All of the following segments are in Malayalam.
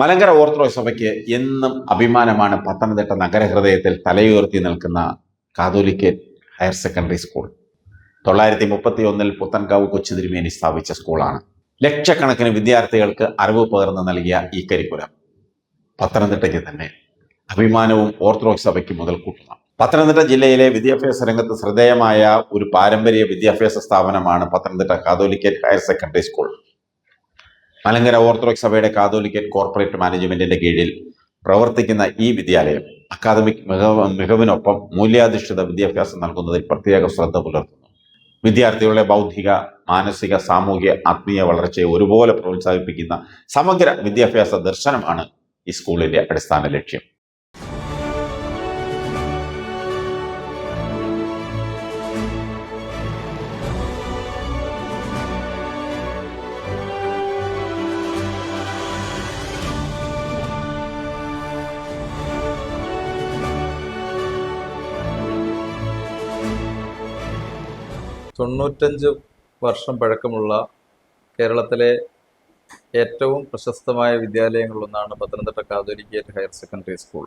മലങ്കര ഓർത്തഡോക്സ് സഭയ്ക്ക് എന്നും അഭിമാനമാണ് പത്തനംതിട്ട നഗരഹൃദയത്തിൽ തലയുയർത്തി നിൽക്കുന്ന കാതോലിക്കറ്റ് ഹയർ സെക്കൻഡറി സ്കൂൾ. തൊള്ളായിരത്തി മുപ്പത്തി ഒന്നിൽ പുത്തൻകാവ് കൊച്ചു തിരുമേനി സ്ഥാപിച്ച സ്കൂളാണ്. ലക്ഷക്കണക്കിന് വിദ്യാർത്ഥികൾക്ക് അറിവ് പകർന്നു നൽകിയ ഈ കരിക്കുലം പത്തനംതിട്ടയ്ക്ക് തന്നെ അഭിമാനവും ഓർത്തഡോക്സ് സഭയ്ക്ക് മുതൽ കൂട്ടുന്നു. പത്തനംതിട്ട ജില്ലയിലെ വിദ്യാഭ്യാസ രംഗത്ത് ശ്രദ്ധേയമായ ഒരു പാരമ്പര്യ വിദ്യാഭ്യാസ സ്ഥാപനമാണ് Pathanamthitta Catholicate higher secondary school. Malankara Orthodox സഭയുടെ കാതോലിക്കറ്റ് കോർപ്പറേറ്റ് മാനേജ്മെന്റിന്റെ കീഴിൽ പ്രവർത്തിക്കുന്ന ഈ വിദ്യാലയം അക്കാദമിക് മികവ് മികവിനൊപ്പം മൂല്യാധിഷ്ഠിത വിദ്യാഭ്യാസം നൽകുന്നതിൽ പ്രത്യേക ശ്രദ്ധ പുലർത്തുന്നു. വിദ്യാർത്ഥികളുടെ ബൗദ്ധിക മാനസിക സാമൂഹിക ആത്മീയ വളർച്ചയെ ഒരുപോലെ പ്രോത്സാഹിപ്പിക്കുന്ന സമഗ്ര വിദ്യാഭ്യാസ ദർശനമാണ് ഈ സ്കൂളിന്റെ അടിസ്ഥാന ലക്ഷ്യം. തൊണ്ണൂറ്റഞ്ച് വർഷം പഴക്കമുള്ള കേരളത്തിലെ ഏറ്റവും പ്രശസ്തമായ വിദ്യാലയങ്ങളിലൊന്നാണ് Pathanamthitta Catholicate higher secondary school.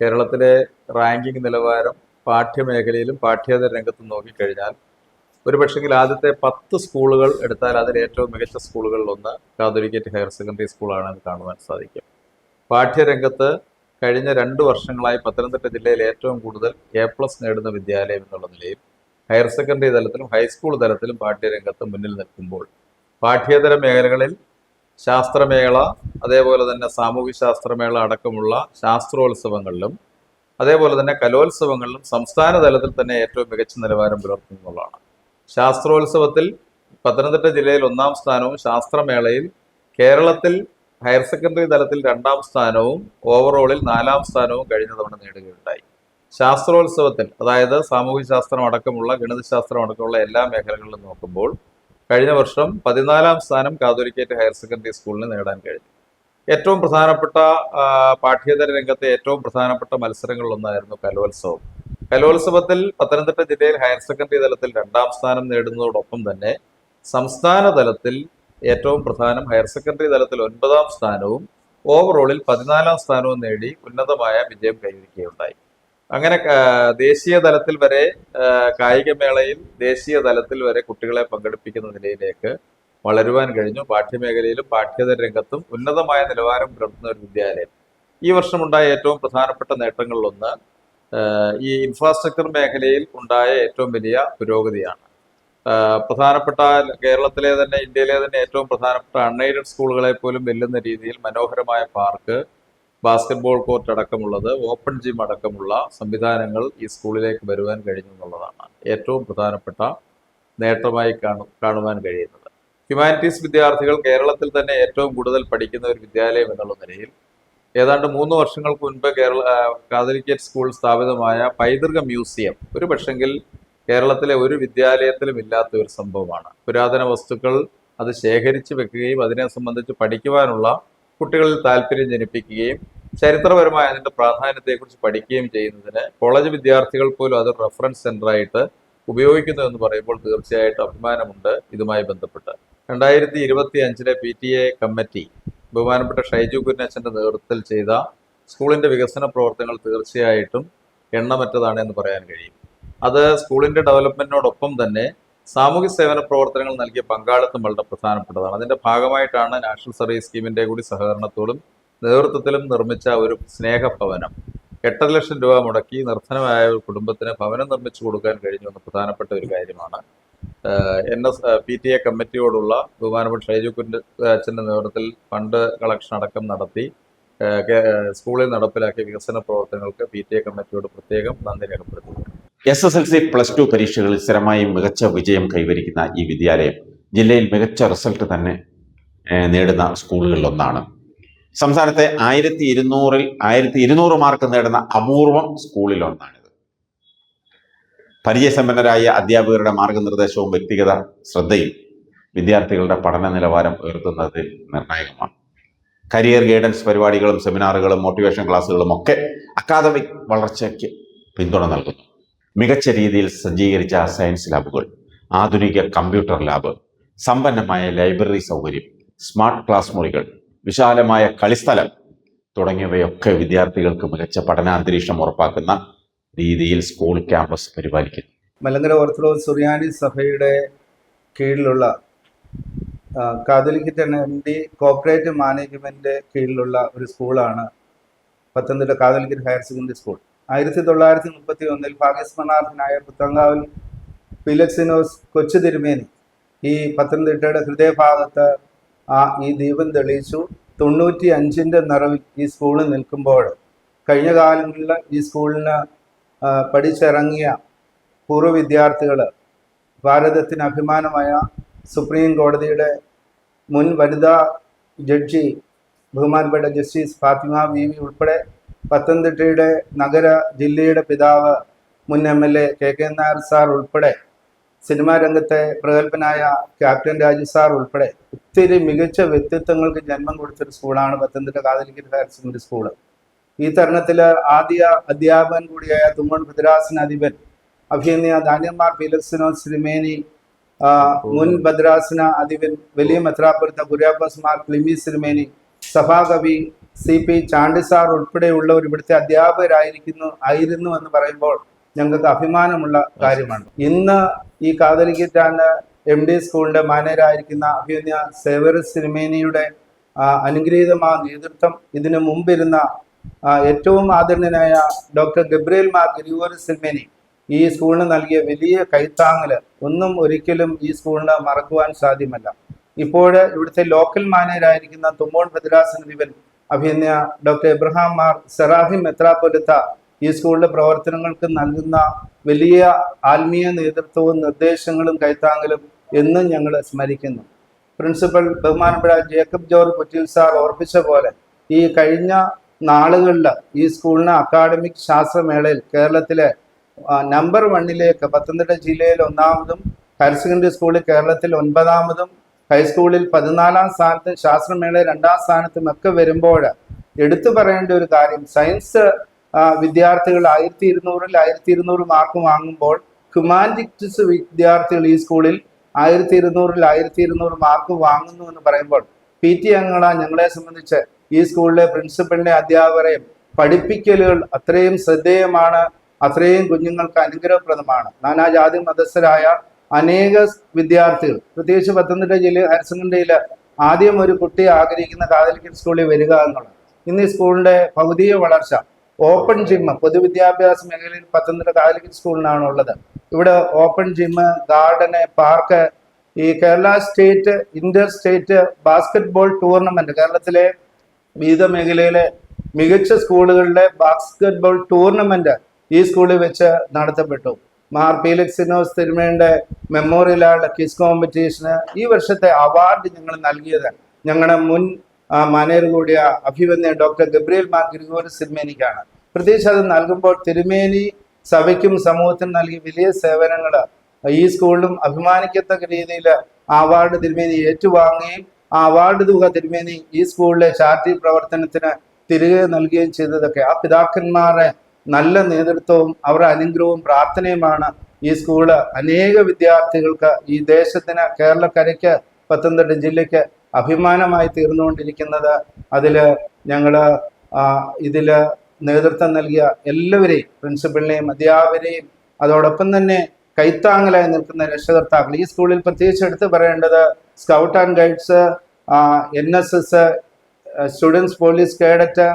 കേരളത്തിലെ റാങ്കിംഗ് നിലവാരം പാഠ്യമേഖലയിലും പാഠ്യേതര രംഗത്തും നോക്കിക്കഴിഞ്ഞാൽ ഒരു പക്ഷെങ്കിൽ ആദ്യത്തെ പത്ത് സ്കൂളുകൾ എടുത്താൽ അതിൽ ഏറ്റവും മികച്ച സ്കൂളുകളിലൊന്ന് കാതോലിക്കേറ്റ് ഹയർ സെക്കൻഡറി സ്കൂളാണെന്ന് കാണുവാൻ സാധിക്കും. പാഠ്യരംഗത്ത് കഴിഞ്ഞ രണ്ട് വർഷങ്ങളായി പത്തനംതിട്ട ജില്ലയിൽ ഏറ്റവും കൂടുതൽ എ പ്ലസ് നേടുന്ന വിദ്യാലയം എന്നുള്ള നിലയിൽ ഹയർ സെക്കൻഡറി തലത്തിലും ഹൈസ്കൂൾ തലത്തിലും പാഠ്യരംഗത്ത് മുന്നിൽ നിൽക്കുമ്പോൾ പാഠ്യേതര മേഖലകളിൽ ശാസ്ത്രമേള അതേപോലെ തന്നെ സാമൂഹ്യ ശാസ്ത്രമേള അടക്കമുള്ള ശാസ്ത്രോത്സവങ്ങളിലും അതേപോലെ തന്നെ കലോത്സവങ്ങളിലും സംസ്ഥാന തലത്തിൽ തന്നെ ഏറ്റവും മികച്ച നിലവാരം പുലർത്തുന്നതാണ് ശാസ്ത്രോത്സവത്തിൽ പത്തനംതിട്ട ജില്ലയിൽ ഒന്നാം സ്ഥാനവും ശാസ്ത്രമേളയിൽ കേരളത്തിൽ ഹയർ സെക്കൻഡറി തലത്തിൽ രണ്ടാം സ്ഥാനവും ഓവറോളിൽ നാലാം സ്ഥാനവും കഴിഞ്ഞ തവണ നേടുകയുണ്ടായി. ശാസ്ത്രോത്സവത്തിൽ അതായത് സാമൂഹ്യ ശാസ്ത്രം അടക്കമുള്ള ഗണിതശാസ്ത്രം അടക്കമുള്ള എല്ലാ മേഖലകളിലും നോക്കുമ്പോൾ കഴിഞ്ഞ വർഷം പതിനാലാം സ്ഥാനം കാതോലിക്കേറ്റ് ഹയർ സെക്കൻഡറി സ്കൂളിന് നേടാൻ കഴിഞ്ഞു. ഏറ്റവും പ്രധാനപ്പെട്ട പാഠ്യേതര രംഗത്തെ ഏറ്റവും പ്രധാനപ്പെട്ട മത്സരങ്ങളിലൊന്നായിരുന്നു കലോത്സവം. കലോത്സവത്തിൽ പത്തനംതിട്ട ജില്ലയിൽ ഹയർ സെക്കൻഡറി തലത്തിൽ രണ്ടാം സ്ഥാനം നേടുന്നതോടൊപ്പം തന്നെ സംസ്ഥാന തലത്തിൽ ഏറ്റവും പ്രധാനം ഹയർ സെക്കൻഡറി തലത്തിൽ ഒൻപതാം സ്ഥാനവും ഓവറോളിൽ പതിനാലാം സ്ഥാനവും നേടി ഉന്നതമായ വിജയം കൈവരിക്കുകയുണ്ടായി. അങ്ങനെ ദേശീയ തലത്തിൽ വരെ കായികമേളയിൽ ദേശീയ തലത്തിൽ വരെ കുട്ടികളെ പങ്കെടുപ്പിക്കുന്ന നിലയിലേക്ക് വളരുവാൻ കഴിഞ്ഞു. പാഠ്യമേഖലയിലും പാഠ്യേതര രംഗത്തും ഉന്നതമായ നിലവാരം പുലർത്തുന്ന ഒരു വിദ്യാലയം. ഈ വർഷമുണ്ടായ ഏറ്റവും പ്രധാനപ്പെട്ട നേട്ടങ്ങളിലൊന്ന് ഈ ഇൻഫ്രാസ്ട്രക്ചർ മേഖലയിൽ ഉണ്ടായ ഏറ്റവും വലിയ പുരോഗതിയാണ്. പ്രധാനപ്പെട്ട കേരളത്തിലെ തന്നെ ഇന്ത്യയിലെ തന്നെ ഏറ്റവും പ്രധാനപ്പെട്ട അൺഎയ്ഡഡ് സ്കൂളുകളെ പോലും വെല്ലുന്ന രീതിയിൽ മനോഹരമായ പാർക്ക് ബാസ്കറ്റ്ബോൾ കോർട്ട് അടക്കമുള്ളത് ഓപ്പൺ ജിം അടക്കമുള്ള സംവിധാനങ്ങൾ ഈ സ്കൂളിലേക്ക് വരുവാൻ കഴിഞ്ഞു എന്നുള്ളതാണ് ഏറ്റവും പ്രധാനപ്പെട്ട നേട്ടമായി കാണു കാണുവാൻ കഴിയുന്നത്. ഹ്യൂമാനിറ്റീസ് വിദ്യാർത്ഥികൾ കേരളത്തിൽ തന്നെ ഏറ്റവും കൂടുതൽ പഠിക്കുന്ന ഒരു വിദ്യാലയം എന്നുള്ള നിലയിൽ ഏതാണ്ട് മൂന്ന് വർഷങ്ങൾക്ക് മുൻപ് കേരള കാതലിക്കേറ്റ് സ്കൂൾ സ്ഥാപിതമായ പൈതൃക മ്യൂസിയം ഒരു പക്ഷെങ്കിൽ കേരളത്തിലെ ഒരു വിദ്യാലയത്തിലും ഇല്ലാത്ത ഒരു സംഭവമാണ്. പുരാതന വസ്തുക്കൾ അത് ശേഖരിച്ച് വെക്കുകയും അതിനെ സംബന്ധിച്ച് പഠിക്കുവാനുള്ള കുട്ടികളിൽ താല്പര്യം ജനിപ്പിക്കുകയും ചരിത്രപരമായ അതിന്റെ പ്രാധാന്യത്തെക്കുറിച്ച് പഠിക്കുകയും ചെയ്യുന്നതിന് കോളേജ് വിദ്യാർത്ഥികൾ പോലും അത് റെഫറൻസ് സെന്ററായിട്ട് ഉപയോഗിക്കുന്നു എന്ന് പറയുമ്പോൾ തീർച്ചയായിട്ടും അഭിമാനമുണ്ട്. ഇതുമായി ബന്ധപ്പെട്ട് രണ്ടായിരത്തി ഇരുപത്തി അഞ്ചിലെ പി ടി എ കമ്മിറ്റി ബഹുമാനപ്പെട്ട ഷൈജു കുന്നച്ചന്റെ നേതൃത്വത്തിൽ ചെയ്ത സ്കൂളിന്റെ വികസന പ്രവർത്തനങ്ങൾ തീർച്ചയായിട്ടും എണ്ണമറ്റതാണ് എന്ന് പറയാൻ കഴിയും. അത് സ്കൂളിന്റെ ഡെവലപ്മെന്റിനോടൊപ്പം തന്നെ സാമൂഹ്യ സേവന പ്രവർത്തനങ്ങൾ നൽകിയ പങ്കാളിത്തം വളരെ പ്രധാനപ്പെട്ടതാണ്. അതിന്റെ ഭാഗമായിട്ടാണ് നാഷണൽ സർവീസ് സ്കീമിന്റെ കൂടി സഹകരണത്തോടും നേതൃത്വത്തിലും നിർമ്മിച്ച ഒരു സ്നേഹഭവനം. എട്ടര ലക്ഷം രൂപ മുടക്കി നിർധനമായ ഒരു കുടുംബത്തിന് ഭവനം നിർമ്മിച്ചു കൊടുക്കാൻ കഴിഞ്ഞു എന്ന പ്രധാനപ്പെട്ട ഒരു കാര്യമാണ്. N S P T A കമ്മിറ്റിയോടുള്ള ബഹുമാനപ്പെട്ട ഷൈജു കുന്റെ അച്ഛന്റെ നേതൃത്വത്തിൽ ഫണ്ട് കളക്ഷൻ അടക്കം നടത്തി സ്കൂളിൽ നടപ്പിലാക്കിയ വികസന പ്രവർത്തനങ്ങൾക്ക് പി ടി എ കമ്മിറ്റിയോട് പ്രത്യേകം നന്ദി രേഖപ്പെടുത്തുന്നു. S S L C plus two പരീക്ഷകളിൽ സ്ഥിരമായി മികച്ച വിജയം കൈവരിക്കുന്ന ഈ വിദ്യാലയം ജില്ലയിൽ മികച്ച റിസൾട്ട് തന്നെ നേടുന്ന സ്കൂളുകളിലൊന്നാണ്. സംസ്ഥാനത്തെ ആയിരത്തി ഇരുന്നൂറിൽ ആയിരത്തി ഇരുന്നൂറ് മാർക്ക് നേടുന്ന അപൂർവം സ്കൂളിലൊന്നാണിത്. പരിചയസമ്പന്നരായ അധ്യാപകരുടെ മാർഗനിർദ്ദേശവും വ്യക്തിഗത ശ്രദ്ധയും വിദ്യാർത്ഥികളുടെ പഠന നിലവാരം ഉയർത്തുന്നതിൽ നിർണായകമാണ്. കരിയർ ഗൈഡൻസ് പരിപാടികളും സെമിനാറുകളും മോട്ടിവേഷൻ ക്ലാസ്സുകളും ഒക്കെ അക്കാദമിക് വളർച്ചയ്ക്ക് പിന്തുണ നൽകുന്നു. മികച്ച രീതിയിൽ സജ്ജീകരിച്ച സയൻസ് ലാബുകൾ ആധുനിക കമ്പ്യൂട്ടർ ലാബ് സമ്പന്നമായ ലൈബ്രറി സൗകര്യം സ്മാർട്ട് ക്ലാസ് മുറികൾ വിശാലമായ കളിസ്ഥലം തുടങ്ങിയവയൊക്കെ വിദ്യാർത്ഥികൾക്ക് മികച്ച പഠനാന്തരീക്ഷം ഉറപ്പാക്കുന്ന രീതിയിൽ സ്കൂൾ ക്യാമ്പസ് പരിപാലിക്കുന്നു. മലങ്കര ഓർത്തഡോക്സ് സുറിയാനി സഭയുടെ കീഴിലുള്ള കാതലിക് ഡി കോപ്പറേറ്റീവ് മാനേജ്മെന്റ് കീഴിലുള്ള ഒരു സ്കൂളാണ് Pathanamthitta Catholicate higher secondary school ആയിരത്തി തൊള്ളായിരത്തി മുപ്പത്തി ഒന്നിൽ പാകിസ്ഥാനാഥനായ പുത്തങ്കാവിൽ ഫിലക്സിനോസ് കൊച്ചു തിരുമേനി ഈ പത്തനംതിട്ടയുടെ ഹൃദയഭാഗത്ത് ആ ഈ ദീപം തെളിയിച്ചു. തൊണ്ണൂറ്റി അഞ്ചിന്റെ നിറവിൽ ഈ സ്കൂളിൽ നിൽക്കുമ്പോൾ കഴിഞ്ഞ കാലങ്ങളിൽ ഈ സ്കൂളിന് പഠിച്ചിറങ്ങിയ പൂർവ വിദ്യാർത്ഥികൾ ഭാരതത്തിന് അഭിമാനമായ സുപ്രീം കോടതിയുടെ മുൻ വനിതാ ജഡ്ജി ബഹുമാനപ്പെട്ട ജസ്റ്റിസ് ഫാത്തിമ ബി വി ഉൾപ്പെടെ പത്തനംതിട്ടയുടെ നഗര ജില്ലയുടെ പിതാവ് മുൻ M L A K K Nair sir ഉൾപ്പെടെ സിനിമാ രംഗത്തെ പ്രഗത്ഭനായ ക്യാപ്റ്റൻ രാജു സാർ ഉൾപ്പെടെ ഒത്തിരി മികച്ച വ്യക്തിത്വങ്ങൾക്ക് ജന്മം കൊടുത്തൊരു സ്കൂളാണ് Pathanamthitta Catholicate higher secondary school ഈ തരുണത്തിൽ ആദ്യ അധ്യാപകൻ കൂടിയായ തുമ്മൺ ഭദ്രാസൻ അധിപൻ അഭിനയ ധാന്യന്മാർ ഫിലക്സിനോസ് സിനിമേനി മുൻ ഭദ്രാസന അധിപൻ വലിയ മെത്രാപുരത്ത കുര്യാക്കോസ് മാർ ക്ലിമി സിനിമേനി സഭാകവി സി പി ചാണ്ടി സാർ ഉൾപ്പെടെയുള്ളവർ ഇവിടുത്തെ അധ്യാപകരായിരിക്കുന്നു ആയിരുന്നു എന്ന് പറയുമ്പോൾ ഞങ്ങൾക്ക് അഭിമാനമുള്ള കാര്യമാണ്. ഇന്ന് ഈ കാതലിക്കറ്റാണ് എം ഡി സ്കൂളിന്റെ മാനേജരായിരിക്കുന്ന അഭിനയ സേവർ സിനിമേനിയുടെ അനുഗ്രഹീതമായ നേതൃത്വം ഇതിനു മുമ്പിരുന്ന ഏറ്റവും ആദരണീയനായ ഡോക്ടർ ഗബ്രിയേൽ മാർ ഗരിഗോറി സിനിമേനി ഈ സ്കൂളിന് നൽകിയ വലിയ കൈത്താങ്ങൽ ഒന്നും ഒരിക്കലും ഈ സ്കൂളിന് മറക്കുവാൻ സാധ്യമല്ല. ഇപ്പോൾ ഇവിടുത്തെ ലോക്കൽ മാനേജരായിരിക്കുന്ന തുമ്പോൺ ഭദ്രാസനധിപൻ അഭിനയ ഡോക്ടർ എബ്രഹാം മാർ സെറാഹിം മെത്രാപ്പൊലിത്ത ഈ സ്കൂളിലെ പ്രവർത്തനങ്ങൾക്ക് നൽകുന്ന വലിയ ആത്മീയ നേതൃത്വവും നിർദ്ദേശങ്ങളും കൈത്താങ്ങലും എന്നും ഞങ്ങൾ സ്മരിക്കുന്നു. പ്രിൻസിപ്പൽ ബഹുമാനപ്പെട്ട ജേക്കബ് ജോർജ് കുറ്റിൽ സാർ ഓർപ്പിച്ച പോലെ ഈ കഴിഞ്ഞ നാളുകളിൽ ഈ സ്കൂളിന് അക്കാഡമിക് ശാസ്ത്രമേളയിൽ കേരളത്തിലെ നമ്പർ വണ്ണിലേക്ക് പത്തനംതിട്ട ജില്ലയിൽ ഒന്നാമതും ഹയർ സെക്കൻഡറി സ്കൂളിൽ കേരളത്തിൽ ഒൻപതാമതും ഹൈസ്കൂളിൽ പതിനാലാം സ്ഥാനത്ത് ശാസ്ത്രമേള രണ്ടാം സ്ഥാനത്തും ഒക്കെ വരുമ്പോൾ എടുത്തു പറയേണ്ട ഒരു കാര്യം സയൻസ് വിദ്യാർത്ഥികൾ ആയിരത്തി ഇരുന്നൂറിൽ ആയിരത്തി ഇരുന്നൂറ് മാർക്ക് വാങ്ങുമ്പോൾ ഹ്യൂമാനിറ്റിക്സ് വിദ്യാർത്ഥികൾ ഈ സ്കൂളിൽ ആയിരത്തി ഇരുന്നൂറിൽ ആയിരത്തി ഇരുന്നൂറ് മാർക്ക് വാങ്ങുന്നു എന്ന് പറയുമ്പോൾ പി ടി അംഗങ്ങളാ ഞങ്ങളെ സംബന്ധിച്ച് ഈ സ്കൂളിലെ പ്രിൻസിപ്പലിനെ അധ്യാപകരെയും പഠിപ്പിക്കലുകൾ അത്രയും ശ്രദ്ധേയമാണ് അത്രയും കുഞ്ഞുങ്ങൾക്ക് അനുഗ്രഹപ്രദമാണ്. നാനാജാതി മതസ്ഥരായ അനേക വിദ്യാർത്ഥികൾ പ്രത്യേകിച്ച് പത്തനംതിട്ട ജില്ലയിൽ ഹയർ സെക്കൻഡറിയിൽ ആദ്യം ഒരു കുട്ടി ആഗ്രഹിക്കുന്ന കാതലിക്കൽ സ്കൂളിൽ വരിക എന്നുള്ളത്. ഇന്ന് ഈ സ്കൂളിന്റെ ഭൗതിക വളർച്ച ഓപ്പൺ ജിമ്മ് പൊതുവിദ്യാഭ്യാസ മേഖലയിൽ പത്തനംതിട്ട കാതലിക്കൽ സ്കൂളിനാണ് ഉള്ളത്. ഇവിടെ ഓപ്പൺ ജിമ്മ് ഗാർഡന് പാർക്ക് ഈ Kerala state inter state basketball tournament കേരളത്തിലെ വിവിധ മേഖലയിലെ മികച്ച സ്കൂളുകളുടെ ബാസ്കറ്റ്ബോൾ ടൂർണമെന്റ് ഈ സ്കൂളിൽ വെച്ച് നടത്തപ്പെട്ടു. മാർ പീലക്സിനോസ് തിരുമേന്റെ മെമ്മോറിയലാണ് കിസ് കോമ്പറ്റീഷന് ഈ വർഷത്തെ അവാർഡ് ഞങ്ങൾ നൽകിയത് ഞങ്ങളുടെ മുൻ മാനേർ കൂടിയ അഭിവന്യ ഡോക്ടർ ഗബ്രിയേൽ മാർ ഗിരിഗോരി സിർമേനിക്കാണ് പ്രത്യേകിച്ച് അത് നൽകുമ്പോൾ തിരുമേനി സഭയ്ക്കും സമൂഹത്തിനും നൽകിയ വലിയ സേവനങ്ങൾ ഈ സ്കൂളിലും അഭിമാനിക്കത്തക്ക രീതിയിൽ ആ അവാർഡ് തിരുമേനി ഏറ്റുവാങ്ങുകയും ആ അവാർഡ് തുക തിരുമേനി ഈ സ്കൂളിലെ ചാരിറ്റി പ്രവർത്തനത്തിന് തിരികെ നൽകുകയും ചെയ്തതൊക്കെ ആ പിതാക്കന്മാരെ നല്ല നേതൃത്വവും അവരുടെ അനുഗ്രഹവും പ്രാർത്ഥനയുമാണ് ഈ സ്കൂൾ അനേക വിദ്യാർത്ഥികൾക്ക് ഈ ദേശത്തിന് കേരളക്കരയ്ക്ക് പത്തനംതിട്ട ജില്ലയ്ക്ക് അഭിമാനമായി തീർന്നുകൊണ്ടിരിക്കുന്നത്. അതിൽ ഞങ്ങൾ ഇതിൽ നേതൃത്വം നൽകിയ എല്ലാവരെയും പ്രിൻസിപ്പളിനെയും അധ്യാപകരെയും അതോടൊപ്പം തന്നെ കൈത്താങ്ങലായി നിൽക്കുന്ന രക്ഷകർത്താക്കൾ ഈ സ്കൂളിൽ പ്രത്യേകിച്ച് എടുത്തു പറയേണ്ടത് scout and guides N S S students police cadet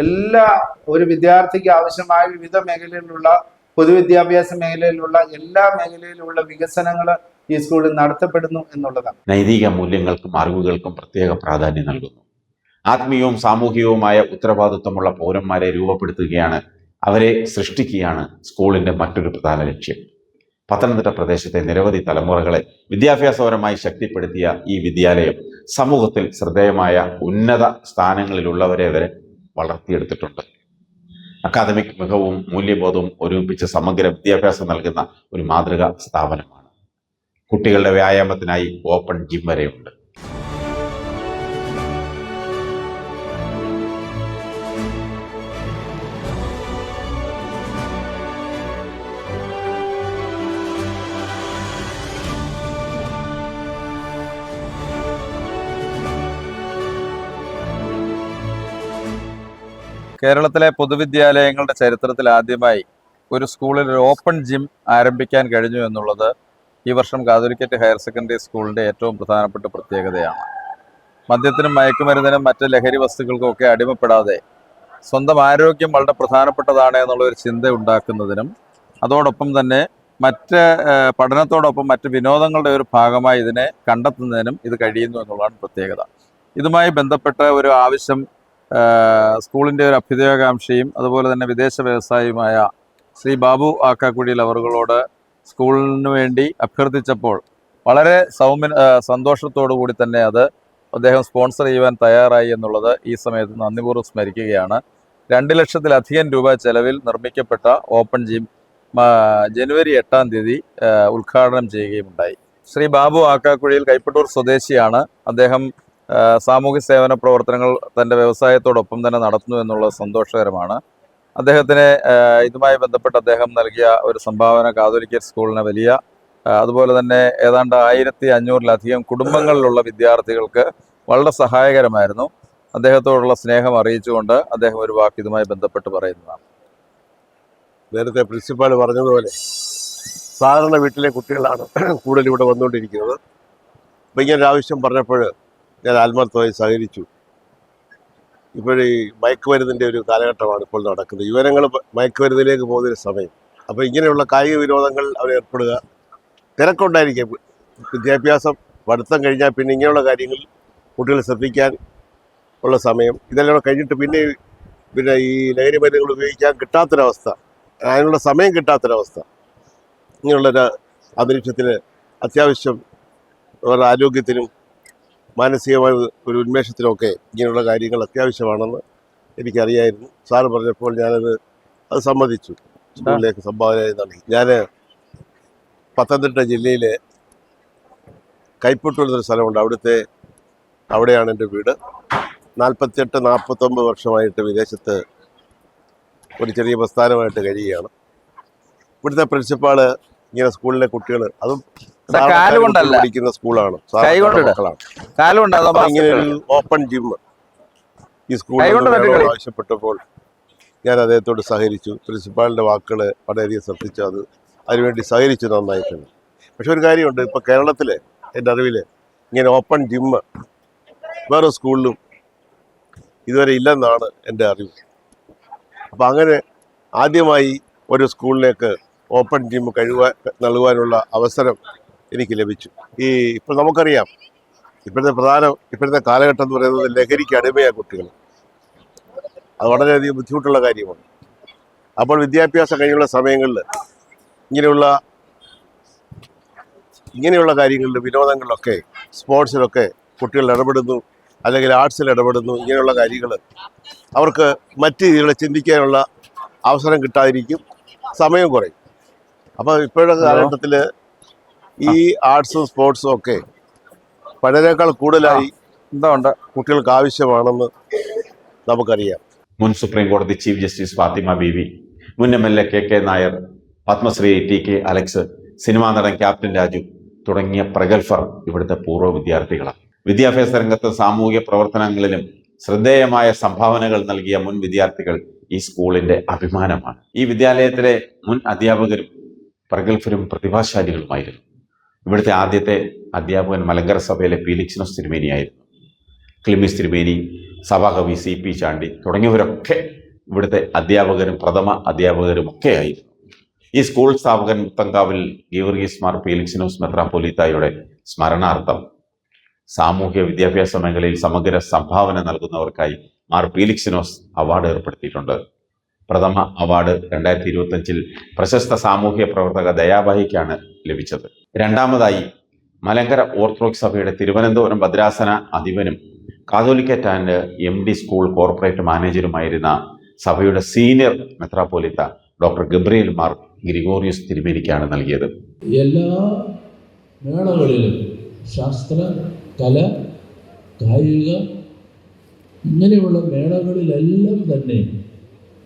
എല്ലാ ഒരു വിദ്യാർത്ഥിക്ക് ആവശ്യമായ വിവിധ മേഖലയിലുള്ള പൊതുവിദ്യാഭ്യാസ മേഖലയിലുള്ള എല്ലാ മേഖലയിലുള്ള വികസനങ്ങൾ ഈ സ്കൂളിൽ നടത്തപ്പെടുന്നു എന്നുള്ളതാണ്. നൈതിക മൂല്യങ്ങൾക്കും അറിവുകൾക്കും പ്രത്യേക പ്രാധാന്യം നൽകുന്നു. ആത്മീയവും സാമൂഹികവുമായ ഉത്തരവാദിത്വമുള്ള പൗരന്മാരെ രൂപപ്പെടുത്തുകയാണ് അവരെ സൃഷ്ടിക്കുകയാണ് സ്കൂളിന്റെ മറ്റൊരു പ്രധാന ലക്ഷ്യം. പത്തനംതിട്ട പ്രദേശത്തെ നിരവധി തലമുറകളെ വിദ്യാഭ്യാസപരമായി ശക്തിപ്പെടുത്തിയ ഈ വിദ്യാലയം സമൂഹത്തിൽ ശ്രദ്ധേയമായ ഉന്നത സ്ഥാനങ്ങളിലുള്ളവരെ വരെ വളർത്തിയെടുത്തിട്ടുണ്ട്. അക്കാദമിക് മികവും മൂല്യബോധവും ഒരുമിപ്പിച്ച് സമഗ്ര വിദ്യാഭ്യാസം നൽകുന്ന ഒരു മാതൃകാ സ്ഥാപനമാണ്. കുട്ടികളുടെ വ്യായാമത്തിനായി ഓപ്പൺ ജിം വരെയുണ്ട്. കേരളത്തിലെ പൊതുവിദ്യാലയങ്ങളുടെ ചരിത്രത്തിൽ ആദ്യമായി ഒരു സ്കൂളിൽ ഒരു ഓപ്പൺ ജിം ആരംഭിക്കാൻ കഴിഞ്ഞു എന്നുള്ളത് ഈ വർഷം കാതോലിക്കറ്റ് ഹയർ സെക്കൻഡറി സ്കൂളിന്റെ ഏറ്റവും പ്രധാനപ്പെട്ട പ്രത്യേകതയാണ്. മദ്യത്തിനും മയക്കുമരുന്നിനും മറ്റ് ലഹരി വസ്തുക്കൾക്കും ഒക്കെ അടിമപ്പെടാതെ സ്വന്തം ആരോഗ്യം വളരെ പ്രധാനപ്പെട്ടതാണ് എന്നുള്ളൊരു ചിന്ത ഉണ്ടാക്കുന്നതിനും അതോടൊപ്പം തന്നെ മറ്റ് പഠനത്തോടൊപ്പം മറ്റ് വിനോദങ്ങളുടെ ഒരു ഭാഗമായി ഇതിനെ കണ്ടെത്തുന്നതിനും ഇത് കഴിയുന്നു എന്നുള്ളതാണ് പ്രത്യേകത. ഇതുമായി ബന്ധപ്പെട്ട ഒരു ആവശ്യം സ്കൂളിന്റെ ഒരു അഭ്യുദയകാംക്ഷയും അതുപോലെ തന്നെ വിദേശ വ്യവസായിയുമായ ശ്രീ ബാബു ആക്കാക്കുഴിയിൽ അവറുകളോട് സ്കൂളിന് വേണ്ടി അഭ്യർത്ഥിച്ചപ്പോൾ വളരെ സൗമ്യ സന്തോഷത്തോടു കൂടി തന്നെ അത് അദ്ദേഹം സ്പോൺസർ ചെയ്യുവാൻ തയ്യാറായി എന്നുള്ളത് ഈ സമയത്ത് നന്ദിപൂർവം സ്മരിക്കുകയാണ്. രണ്ട് ലക്ഷത്തിലധികം രൂപ ചെലവിൽ നിർമ്മിക്കപ്പെട്ട ഓപ്പൺ ജിം ജനുവരി എട്ടാം തീയതി ഉദ്ഘാടനം ചെയ്യുകയുമുണ്ടായി. ശ്രീ ബാബു ആക്കാക്കുഴിയിൽ കൈപ്പട്ടൂർ സ്വദേശിയാണ്. അദ്ദേഹം സാമൂഹ്യ സേവന പ്രവർത്തനങ്ങൾ തന്റെ വ്യവസായത്തോടൊപ്പം തന്നെ നടത്തുന്നു എന്നുള്ളത് സന്തോഷകരമാണ്. അദ്ദേഹത്തിന് ഇതുമായി ബന്ധപ്പെട്ട് അദ്ദേഹം നൽകിയ ഒരു സംഭാവന കാതോലിക്കറ്റ് സ്കൂളിന് വലിയ അതുപോലെ തന്നെ ഏതാണ്ട് ആയിരത്തി അഞ്ഞൂറിലധികം കുടുംബങ്ങളിലുള്ള വിദ്യാർത്ഥികൾക്ക് വളരെ സഹായകരമായിരുന്നു. അദ്ദേഹത്തോടുള്ള സ്നേഹം അറിയിച്ചുകൊണ്ട് അദ്ദേഹം ഒരു വാക്ക് ഇതുമായി ബന്ധപ്പെട്ട് പറയുന്നതാണ്. നേരത്തെ പ്രിൻസിപ്പാൾ പറഞ്ഞതുപോലെ സാധാരണ വീട്ടിലെ കുട്ടികളാണ് കൂടുതൽ ഇവിടെ വന്നുകൊണ്ടിരിക്കുന്നത്. അപ്പം ആവശ്യം പറഞ്ഞപ്പോൾ ഞാൻ ആത്മാർത്ഥമായി സഹകരിച്ചു. ഇപ്പോഴീ മയക്കുമരുന്നിന്റെ ഒരു കാലഘട്ടമാണ് ഇപ്പോൾ നടക്കുന്നത്. യുവനങ്ങൾ മയക്കുമരുന്നിലേക്ക് പോകുന്നൊരു സമയം. അപ്പോൾ ഇങ്ങനെയുള്ള കായിക വിനോദങ്ങൾ അവർ ഏർപ്പെടുക. തിരക്കുണ്ടായിരിക്കും. വിദ്യാഭ്യാസം പഠിത്തം കഴിഞ്ഞാൽ പിന്നെ ഇങ്ങനെയുള്ള കാര്യങ്ങൾ കുട്ടികൾ ശ്രദ്ധിക്കാൻ ഉള്ള സമയം. ഇതെല്ലാം കഴിഞ്ഞിട്ട് പിന്നെ പിന്നെ ഈ ലഹരി മരുന്നുകൾ ഉപയോഗിക്കാൻ കിട്ടാത്തൊരവസ്ഥ. അതിനുള്ള സമയം കിട്ടാത്തൊരവസ്ഥ. ഇങ്ങനെയുള്ളൊരു അന്തരീക്ഷത്തിന് അത്യാവശ്യം അവരുടെ ആരോഗ്യത്തിനും മാനസികമായ ഒരു ഉന്മേഷത്തിലൊക്കെ ഇങ്ങനെയുള്ള കാര്യങ്ങൾ അത്യാവശ്യമാണെന്ന് എനിക്കറിയായിരുന്നു. സാറ് പറഞ്ഞപ്പോൾ ഞാനത് അത് സമ്മതിച്ചു. സ്കൂളിലേക്ക് സംഭാവന നൽകി. ഞാൻ പത്തനംതിട്ട ജില്ലയിലെ കൈപ്പൊട്ടു എന്നൊരു സ്ഥലമുണ്ട്. അവിടുത്തെ അവിടെയാണ് എന്റെ വീട്. നാൽപ്പത്തിയെട്ട് നാൽപ്പത്തൊമ്പത് വർഷമായിട്ട് വിദേശത്ത് ഒരു ചെറിയ പ്രസ്ഥാനമായിട്ട് കഴിയുകയാണ്. ഇവിടുത്തെ പ്രിൻസിപ്പാൾ ഇങ്ങനെ സ്കൂളിലെ കുട്ടികൾ അതും കാലുകൊണ്ടല്ല. പഠിക്കുന്ന സ്കൂളാണ്. കാലുകൊണ്ട് ഇങ്ങനെ ഒരു ഓപ്പൺ ജിം ഈ സ്കൂളിൽ. ആവശ്യപ്പെട്ടപ്പോൾ ഞാൻ അദ്ദേഹത്തോട് സഹകരിച്ചു. പ്രിൻസിപ്പാളിന്റെ വാക്കുകൾ വളരെയധികം ശ്രദ്ധിച്ചു. അത് അതിനുവേണ്ടി സഹകരിച്ചു നന്നായിട്ടുണ്ട്. പക്ഷെ ഒരു കാര്യമുണ്ട്. ഇപ്പൊ കേരളത്തിലെ എന്റെ അറിവിൽ ഇങ്ങനെ ഓപ്പൺ ജിമ്മ് വേറെ സ്കൂളിലും ഇതുവരെ ഇല്ലെന്നാണ് എന്റെ അറിവ്. അപ്പം അങ്ങനെ ആദ്യമായി ഒരു സ്കൂളിലേക്ക് ഓപ്പൺ ജിം കഴിവാൻ നൽകുവാനുള്ള അവസരം എനിക്ക് ലഭിച്ചു. ഈ ഇപ്പോൾ നമുക്കറിയാം ഇപ്പോഴത്തെ പ്രധാന ഇപ്പോഴത്തെ കാലഘട്ടം എന്ന് പറയുന്നത് ലഹരിക്ക് അടിമയായ കുട്ടികൾ. അത് വളരെയധികം ബുദ്ധിമുട്ടുള്ള കാര്യമാണ്. അപ്പോൾ വിദ്യാഭ്യാസം കഴിഞ്ഞുള്ള സമയങ്ങളിൽ ഇങ്ങനെയുള്ള ഇങ്ങനെയുള്ള കാര്യങ്ങളിൽ വിനോദങ്ങളിലൊക്കെ സ്പോർട്സിലൊക്കെ കുട്ടികൾ ഇടപെടുന്നു അല്ലെങ്കിൽ ആർട്സിൽ ഇടപെടുന്നു ഇങ്ങനെയുള്ള കാര്യങ്ങൾ അവർക്ക് മറ്റ് രീതികളെ ചിന്തിക്കാനുള്ള അവസരം കിട്ടാതിരിക്കും സമയം കുറയും. അപ്പോൾ ഇപ്പോഴത്തെ കാലഘട്ടത്തിൽ ഈ ആർട്സും സ്പോർട്സും ഒക്കെ പഴയതിനേക്കാൾ കൂടുതലായി എന്താ ഉണ്ട് കുട്ടികൾക്ക് ആവശ്യമാണെന്ന് നമുക്കറിയാം. മുൻ സുപ്രീം കോടതി chief justice Fathima B V മുൻ M L A K K Nair Padmashri T K Alex cinema നടൻ ക്യാപ്റ്റൻ രാജു തുടങ്ങിയ പ്രഗത്ഭർ ഇവിടുത്തെ പൂർവ വിദ്യാർത്ഥികളാണ്. വിദ്യാഭ്യാസ രംഗത്ത് സാമൂഹിക പ്രവർത്തനങ്ങളിലും ശ്രദ്ധേയമായ സംഭാവനകൾ നൽകിയ മുൻ വിദ്യാർത്ഥികൾ ഈ സ്കൂളിന്റെ അഭിമാനമാണ്. ഈ വിദ്യാലയത്തിലെ മുൻ അധ്യാപകരും പ്രഗത്ഭരും പ്രതിഭാശാലികളുമായിരുന്നു. ഇവിടുത്തെ ആദ്യത്തെ അധ്യാപകൻ മലങ്കര സഭയിലെ പീലിക്സിനോസ് തിരുമേനിയായിരുന്നു ക്ലിമിസ് തിരുമേനി സഭാകവി സി പി ചാണ്ടി തുടങ്ങിയവരൊക്കെ ഇവിടുത്തെ അധ്യാപകരും പ്രഥമ അധ്യാപകരും ഒക്കെ ആയിരുന്നു. ഈ സ്കൂൾ സ്ഥാപകൻ മുത്തങ്കാവിൽ ഗീവർഗീസ് മാർ പീലിക്സിനോസ് മെത്രാപ്പൊലീത്തായുടെ സ്മരണാർത്ഥം സാമൂഹ്യ വിദ്യാഭ്യാസ മേഖലയിൽ സമഗ്ര സംഭാവന നൽകുന്നവർക്കായി മാർ പീലിക്സിനോസ് അവാർഡ് ഏർപ്പെടുത്തിയിട്ടുണ്ട്. പ്രഥമ അവാർഡ് രണ്ടായിരത്തി ഇരുപത്തഞ്ചിൽ പ്രശസ്ത സാമൂഹ്യ പ്രവർത്തക ദയാബായിക്കാണ് ലഭിച്ചത്. രണ്ടാമതായി മലങ്കര ഓർത്തഡോക്സ് സഭയുടെ തിരുവനന്തപുരം ഭദ്രാസന അധിപനും Catholicate and M D school corporate മാനേജറുമായിരുന്ന സഭയുടെ സീനിയർ മെത്രാപ്പോലിത്ത ഡോക്ടർ ഗബ്രിയേൽ മാർ ഗ്രിഗോറിയസ് തിരുമേനിക്കാണ് നൽകിയത്. എല്ലാ മേളകളിലും ശാസ്ത്ര കല കായിക ഇങ്ങനെയുള്ള മേളകളിലെല്ലാം തന്നെ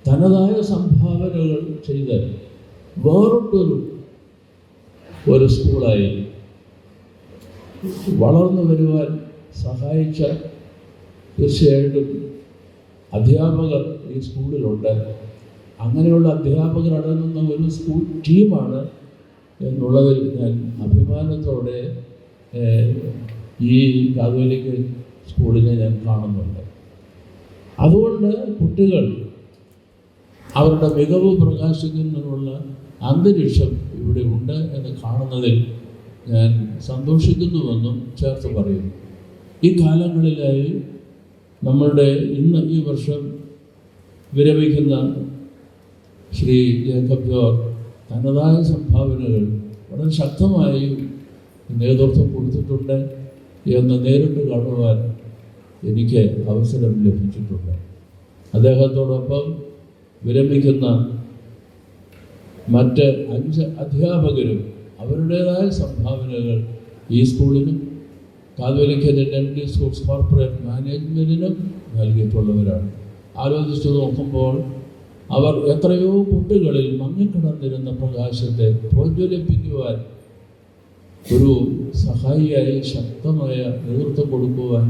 തനതായ സംഭാവനകൾ ചെയ്ത് വേറിട്ടൊരു ഒരു സ്കൂളായി. വളർന്നു വരുവാൻ സഹായിച്ച തീർച്ചയായിട്ടും അധ്യാപകർ ഈ സ്കൂളിലുണ്ട്. അങ്ങനെയുള്ള അധ്യാപകർ അടങ്ങുന്ന ഒരു സ്കൂൾ ടീമാണ് എന്നുള്ളതിൽ ഞാൻ അഭിമാനത്തോടെ ഈ കാതോലിക്ക് സ്കൂളിനെ ഞാൻ കാണുന്നുണ്ട്. അതുകൊണ്ട് കുട്ടികൾ അവരുടെ മികവ് പ്രകാശിക്കുന്നതിനുള്ള അന്തരീക്ഷം ഇവിടെ ഉണ്ട് എന്ന് കാണുന്നതിൽ ഞാൻ സന്തോഷിക്കുന്നുവെന്നും ചേർത്ത് പറയുന്നു. ഈ കാലങ്ങളിലായി നമ്മളുടെ ഇന്ന് ഈ വർഷം വിരമിക്കുന്ന ശ്രീ ജേക്കബ് ജോർ തനതായ സംഭാവനകൾ വളരെ ശക്തമായി നേതൃത്വം കൊടുത്തിട്ടുണ്ട് എന്ന് നേരിട്ട് കാണുവാൻ എനിക്ക് അവസരം ലഭിച്ചിട്ടുണ്ട്. അദ്ദേഹത്തോടൊപ്പം വിരമിക്കുന്ന മറ്റ് അഞ്ച് അധ്യാപകരും അവരുടേതായ സംഭാവനകൾ ഈ സ്കൂളിനും കാതോലിക്കന്റെ എം സ്കൂൾസ് കോർപ്പറേറ്റ് മാനേജ്മെന്റിനും നൽകിയിട്ടുള്ളവരാണ്. ആലോചിച്ചു നോക്കുമ്പോൾ അവർ എത്രയോ കുട്ടികളിൽ മങ്ങിക്കിടന്നിരുന്ന പ്രകാശത്തെ പ്രോജ്വലിപ്പിക്കുവാൻ ഒരു സഹായിയായി ശക്തമായ നേതൃത്വം കൊടുക്കുവാൻ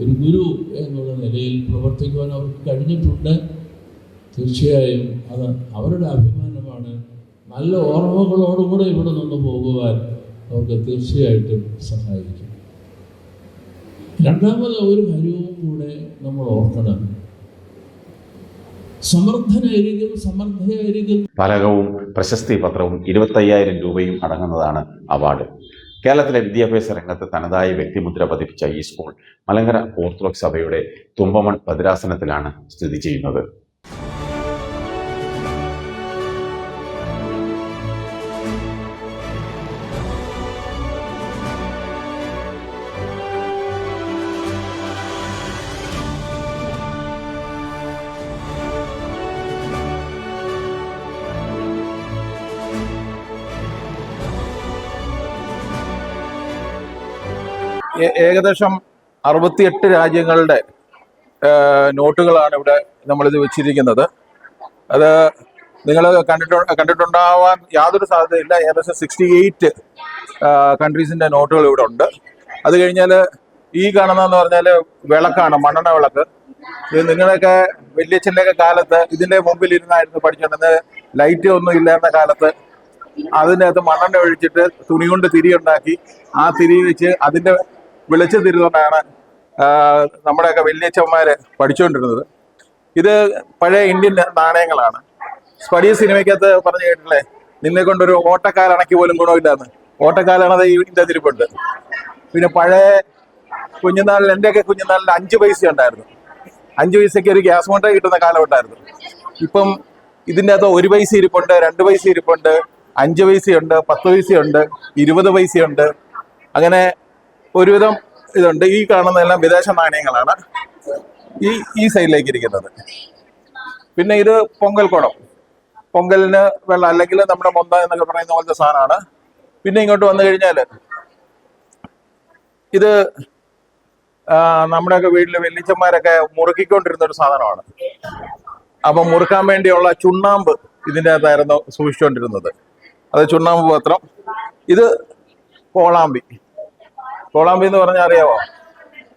ഒരു ഗുരു എന്നുള്ള നിലയിൽ പ്രവർത്തിക്കുവാൻ അവർക്ക് കഴിഞ്ഞിട്ടുണ്ട്. തീർച്ചയായും അത് അവരുടെ അഭിമാനമാണ് നല്ല ഓർമ്മകളോടുകൂടെ ഇവിടെ നിന്ന് പോകുവാൻ അവർക്ക് തീർച്ചയായിട്ടും സഹായിക്കും. രണ്ടാമത് ഒരു കാര്യവും കൂടെ നമ്മൾ ഓർക്കണം. സമർത്ഥനായിരിക്കും സമർത്ഥയായിരിക്കും. ഫലകവും പ്രശസ്തി പത്രവും ഇരുപത്തയ്യായിരം രൂപയും അടങ്ങുന്നതാണ് അവാർഡ്. കേരളത്തിലെ വിദ്യാഭ്യാസ രംഗത്ത് തനതായ വ്യക്തിമുദ്ര പതിപ്പിച്ച ഈ സ്കൂൾ മലങ്കര ഓർത്തഡോക്സ് സഭയുടെ തുമ്പമൺ ഭദ്രാസനത്തിലാണ് സ്ഥിതി ചെയ്യുന്നത്. ഏകദേശം അറുപത്തിയെട്ട് രാജ്യങ്ങളുടെ നോട്ടുകളാണ് ഇവിടെ നമ്മളിത് വെച്ചിരിക്കുന്നത്. അത് നിങ്ങൾ കണ്ടിട്ടു കണ്ടിട്ടുണ്ടാവാൻ യാതൊരു സാധ്യതയില്ല. ഏകദേശം സിക്സ്റ്റി എയ്റ്റ് കൺട്രീസിന്റെ നോട്ടുകൾ ഇവിടെ ഉണ്ട്. അത് കഴിഞ്ഞാൽ ഈ കാണുന്നതെന്ന് പറഞ്ഞാൽ വിളക്കാണ് മണ്ണെണ്ണ വിളക്ക്. ഇത് നിങ്ങളൊക്കെ വലിയച്ഛന്റെയൊക്കെ കാലത്ത് ഇതിന്റെ മുമ്പിൽ ഇരുന്നായിരുന്നു പഠിച്ചുകൊണ്ടിരുന്നത് ലൈറ്റ് ഒന്നും ഇല്ലാത്ത കാലത്ത് അതിന്റെ അകത്ത് മണ്ണെണ്ണ ഒഴിച്ചിട്ട് തുണി കൊണ്ട് തിരി ഉണ്ടാക്കി ആ തിരി വെച്ച് അതിന്റെ വെളിച്ചം തിരികൊണ്ടാണ് നമ്മുടെയൊക്കെ വലിയച്ഛന്മാര് പഠിച്ചുകൊണ്ടിരുന്നത്. ഇത് പഴയ ഇന്ത്യൻ നാണയങ്ങളാണ്. സ്പടിയ സിനിമയ്ക്കകത്ത് പറഞ്ഞു കേട്ടില്ലേ നിന്നെ കൊണ്ടൊരു ഓട്ടക്കാലണക്കി പോലും ഗുണമില്ലാന്ന്. ഓട്ടക്കാലണത് ഇതിന്റെ തിരിപ്പുണ്ട്. പിന്നെ പഴയ കുഞ്ഞുനാളിൽ എന്റെയൊക്കെ കുഞ്ഞുനാളിൽ അഞ്ച് പൈസ ഉണ്ടായിരുന്നു. അഞ്ച് പൈസയ്ക്ക് ഒരു ഗ്യാസ് മോട്ടർ കിട്ടുന്ന കാലം ഉണ്ടായിരുന്നു. ഇപ്പം ഇതിന്റെ അകത്ത് ഒരു പൈസ ഇരിപ്പുണ്ട് രണ്ട് പൈസ ഇരിപ്പുണ്ട് അഞ്ച് പൈസയുണ്ട് പത്ത് പൈസയുണ്ട് ഇരുപത് പൈസയുണ്ട്. അങ്ങനെ ഒരുവിധം ഇതുണ്ട്. ഈ കാണുന്നതെല്ലാം വിദേശ നാണയങ്ങളാണ്. ഈ ഈ സൈഡിലേക്ക് ഇരിക്കുന്നത്. പിന്നെ ഇത് പൊങ്കൽ കുടം. പൊങ്കലിന് വെള്ളം അല്ലെങ്കിൽ നമ്മുടെ മൊന്ത എന്നൊക്കെ പറയുന്ന പോലത്തെ സാധനമാണ്. പിന്നെ ഇങ്ങോട്ട് വന്നു കഴിഞ്ഞാൽ ഇത് നമ്മുടെയൊക്കെ വീട്ടിൽ വെല്ലിച്ചന്മാരൊക്കെ മുറുക്കിക്കൊണ്ടിരുന്ന ഒരു സാധനമാണ്. അപ്പൊ മുറുക്കാൻ വേണ്ടിയുള്ള ചുണ്ണാമ്പ് ഇതിന്റെ അകത്തായിരുന്നു സൂക്ഷിച്ചുകൊണ്ടിരുന്നത്. അത് ചുണ്ണാമ്പ് പത്രം ഇത് കോളാമ്പി കോളാമ്പി എന്ന് പറഞ്ഞാൽ അറിയാവോ?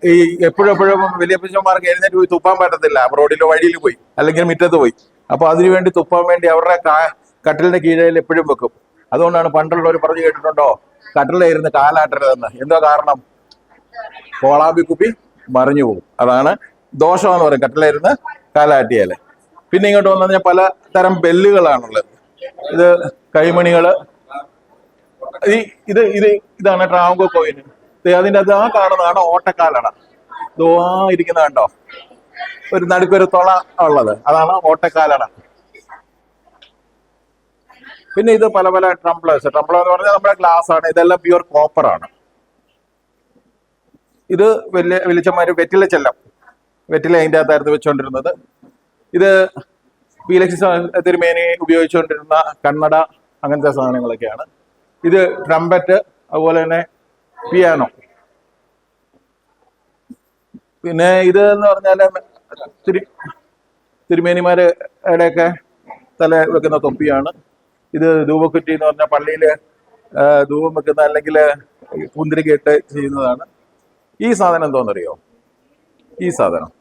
ഈ എപ്പോഴും എപ്പോഴും വലിയ പിച്ചന്മാർക്ക് എഴുന്നേറ്റ് പോയി തുപ്പാൻ പറ്റത്തില്ല. റോഡിലോ വഴിയിൽ പോയി. അല്ലെങ്കിൽ മുറ്റത്ത് പോയി. അപ്പൊ അതിനുവേണ്ടി തുപ്പാൻ വേണ്ടി അവരുടെ കട്ടിലിന്റെ കീഴിൽ എപ്പോഴും വെക്കും. അതുകൊണ്ടാണ് പണ്ടുള്ളവർ പറഞ്ഞു കേട്ടിട്ടുണ്ടോ? കട്ടിലായിരുന്നു കാലാട്ടരുതെന്ന്. എന്തോ കാരണം? കോളാമ്പി കുപ്പി മറിഞ്ഞു പോകും. അതാണ് ദോഷമെന്ന് പറയും കട്ടിലായിരുന്ന് കാലാട്ടിയാൽ പിന്നെ ഇങ്ങോട്ട് വന്നു കഴിഞ്ഞാൽ പല തരം ബെല്ലുകളാണുള്ളത്. ഇത് കൈമണികൾ. ഈ ഇത് ഇത് ഇതാണ് ട്രാവങ്കോ കോയിൻ അതിന്റെ അത് ആ കാണുന്നതാണ് ഓട്ടക്കാലട. ദോ ആ ഇരിക്കുന്ന കണ്ടോ? ഒരു നടുക്കൊരു തുള ഉള്ളത്. അതാണ് ഓട്ടക്കാലട. പിന്നെ ഇത് പല പല ട്രംപ്ലേഴ്സ്. ട്രംപ്ലർ എന്ന് പറഞ്ഞാൽ നമ്മുടെ ഗ്ലാസ് ആണ്. ഇതെല്ലാം പ്യുവർ കോപ്പർ ആണ്. ഇത് വലിയ വെളിച്ചമാര് വെറ്റില ചെല്ലം. വെറ്റില അതിന്റെ അകത്തായിരുന്നു വെച്ചുകൊണ്ടിരുന്നത് ഇത് പീലക്സ് തിരുമേനി ഉപയോഗിച്ചുകൊണ്ടിരുന്ന കണ്ണട അങ്ങനത്തെ സാധനങ്ങളൊക്കെയാണ്. ഇത് ട്രംപറ്റ് അതുപോലെ തന്നെ പിയാനോ പിന്നെ ഇത് എന്ന് പറഞ്ഞാൽ തിരു തിരുമേനിമാരുടെയൊക്കെ തല വെക്കുന്ന തൊപ്പിയാണ്. ഇത് ധൂപക്കുറ്റി എന്ന് പറഞ്ഞ പള്ളിയിൽ ധൂപം വെക്കുന്ന അല്ലെങ്കിൽ കുന്തിരിക്കയിട്ട് ചെയ്യുന്നതാണ്. ഈ സാധനം എന്തോന്നറിയോ? ഈ സാധനം.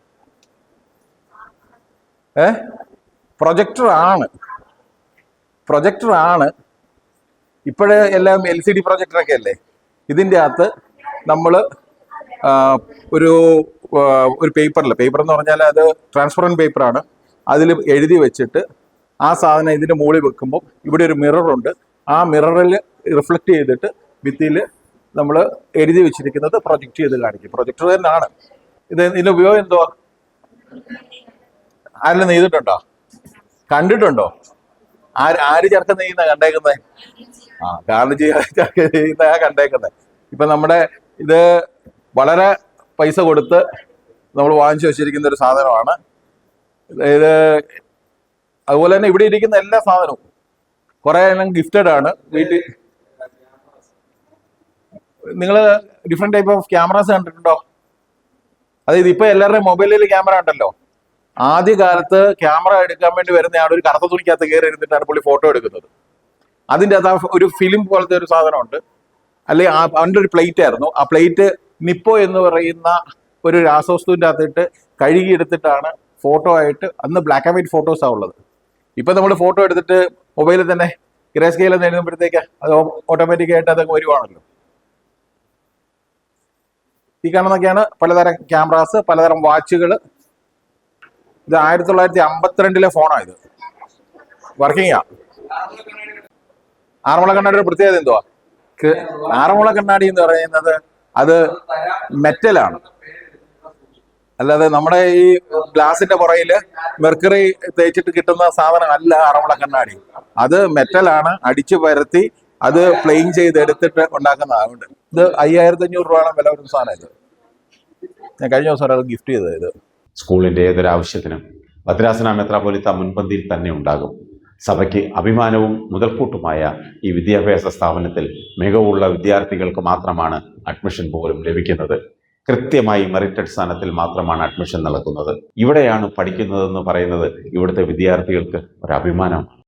ഏ? പ്രൊജക്ടർ ആണ് പ്രൊജക്ടർ ആണ് ഇപ്പോഴേ എല്ലാം എൽ സി ഡി പ്രൊജക്ടറൊക്കെ അല്ലേ? ഇതിന്റെ അകത്ത് നമ്മൾ ഒരു ഒരു പേപ്പറിൽ പേപ്പർ എന്ന് പറഞ്ഞാൽ അത് ട്രാൻസ്പെറന്റ് പേപ്പറാണ് അതിൽ എഴുതി വെച്ചിട്ട് ആ സാധനം ഇതിന്റെ മുകളിൽ വെക്കുമ്പോൾ ഇവിടെ ഒരു മിററുണ്ട് ആ മിററിൽ റിഫ്ലക്റ്റ് ചെയ്തിട്ട് ഭിത്തിയിൽ നമ്മൾ എഴുതി വെച്ചിരിക്കുന്നത് പ്രൊജക്റ്റ് ചെയ്ത് കാണിക്കും. പ്രൊജക്ടർ തന്നെയാണ്. ഇത് ഇതിന്റെ ഉപയോഗം എന്തുവാ? ആരെല്ലാം നെയ്തിട്ടുണ്ടോ? കണ്ടിട്ടുണ്ടോ? ആര് ആര് ചേർക്ക നെയ്യുന്ന കണ്ടേക്കുന്നത് ആ ഗാന്ധിജി ചേർക്ക കണ്ടേക്കുന്നത് ഇപ്പൊ നമ്മുടെ ഇത് വളരെ പൈസ കൊടുത്ത് നമ്മൾ വാങ്ങിച്ചു വെച്ചിരിക്കുന്ന ഒരു സാധനമാണ്. ഇത് അതുപോലെ തന്നെ ഇവിടെ ഇരിക്കുന്ന എല്ലാ സാധനവും കുറെ എല്ലാം ഗിഫ്റ്റഡ് ആണ്. വീട്ടിൽ നിങ്ങൾ ഡിഫറെന്റ് ടൈപ്പ് ഓഫ് ക്യാമറാസ് കണ്ടിട്ടുണ്ടോ? അതായത് ഇപ്പൊ എല്ലാവരുടെയും മൊബൈലിൽ ക്യാമറ ഉണ്ടല്ലോ. ആദ്യ കാലത്ത് ക്യാമറ എടുക്കാൻ വേണ്ടി വരുന്ന ആൾ ഒരു കറുത്ത തുണിക്കകത്ത് കയറി ഇരുന്നിട്ടാണ് പുള്ളി ഫോട്ടോ എടുക്കുന്നത്. അതിന്റെ അകത്ത് ഒരു ഫിലിം പോലത്തെ ഒരു സാധനമുണ്ട്. അല്ലെ അവന്റെ ഒരു പ്ലേറ്റ് ആയിരുന്നു. ആ പ്ലേറ്റ് നിപ്പോ എന്ന് പറയുന്ന ഒരു രാസവസ്തുവിന്റെ അകത്തിട്ട് കഴുകിയെടുത്തിട്ടാണ് ഫോട്ടോ ആയിട്ട് അന്ന് ബ്ലാക്ക് ആൻഡ് വൈറ്റ് ഫോട്ടോസാണ് ഉള്ളത്. ഇപ്പം നമ്മൾ ഫോട്ടോ എടുത്തിട്ട് മൊബൈലിൽ തന്നെ ഗ്രേ സ്കെയിൽ എന്ന് എഴുതുമ്പോഴത്തേക്ക് അത് ഓട്ടോമാറ്റിക് ആയിട്ട് അതങ്ങ് വരുവാണല്ലോ. ഈ കാണുന്നൊക്കെയാണ് പലതരം ക്യാമറാസ് പലതരം വാച്ചുകൾ ഇത് ആയിരത്തി തൊള്ളായിരത്തി അമ്പത്തിരണ്ടിലെ ഫോണാണ് ഇത്. വർക്കിംഗ് ആ. ആറന്മുള കണ്ണാടിയുടെ പ്രത്യേകത എന്തുവാ? ആറന്മുള കണ്ണാടി എന്ന് പറയുന്നത് അത് മെറ്റലാണ് അല്ലാതെ നമ്മുടെ ഈ ഗ്ലാസിന്റെ പുറയിൽ മെർക്കറി തേച്ചിട്ട് കിട്ടുന്ന സാധനം അല്ല ആറന്മുള കണ്ണാടി. അത് മെറ്റലാണ് അടിച്ചു പരത്തി അത് പ്ലെയിൻ ചെയ്ത് എടുത്തിട്ട് ഉണ്ടാക്കുന്നതാകുണ്ട് ഇത് അയ്യായിരത്തി അഞ്ഞൂറ് രൂപയാണ് വില വരുന്ന സാധനം ഇത്. ഞാൻ കഴിഞ്ഞ ദിവസം ഒരാൾ ഗിഫ്റ്റ് ചെയ്തത് ഇത്. സ്കൂളിന്റെ ഏതൊരാവശ്യത്തിനും ഭദ്രാസന മെത്രാപോലിത്ത മുൻപന്തിയിൽ തന്നെ ഉണ്ടാകും. സഭയ്ക്ക് അഭിമാനവും മുതൽക്കൂട്ടുമായ ഈ വിദ്യാഭ്യാസ സ്ഥാപനത്തിൽ മികവുള്ള വിദ്യാർത്ഥികൾക്ക് മാത്രമാണ് അഡ്മിഷൻ പോലും ലഭിക്കുന്നത്. കൃത്യമായി മെറിറ്റ് അടിസ്ഥാനത്തിൽ മാത്രമാണ് അഡ്മിഷൻ നടക്കുന്നത്. ഇവിടെയാണ് പഠിക്കുന്നതെന്ന് പറയുന്നത് ഇവിടുത്തെ വിദ്യാർത്ഥികൾക്ക് ഒരു അഭിമാനമാണ്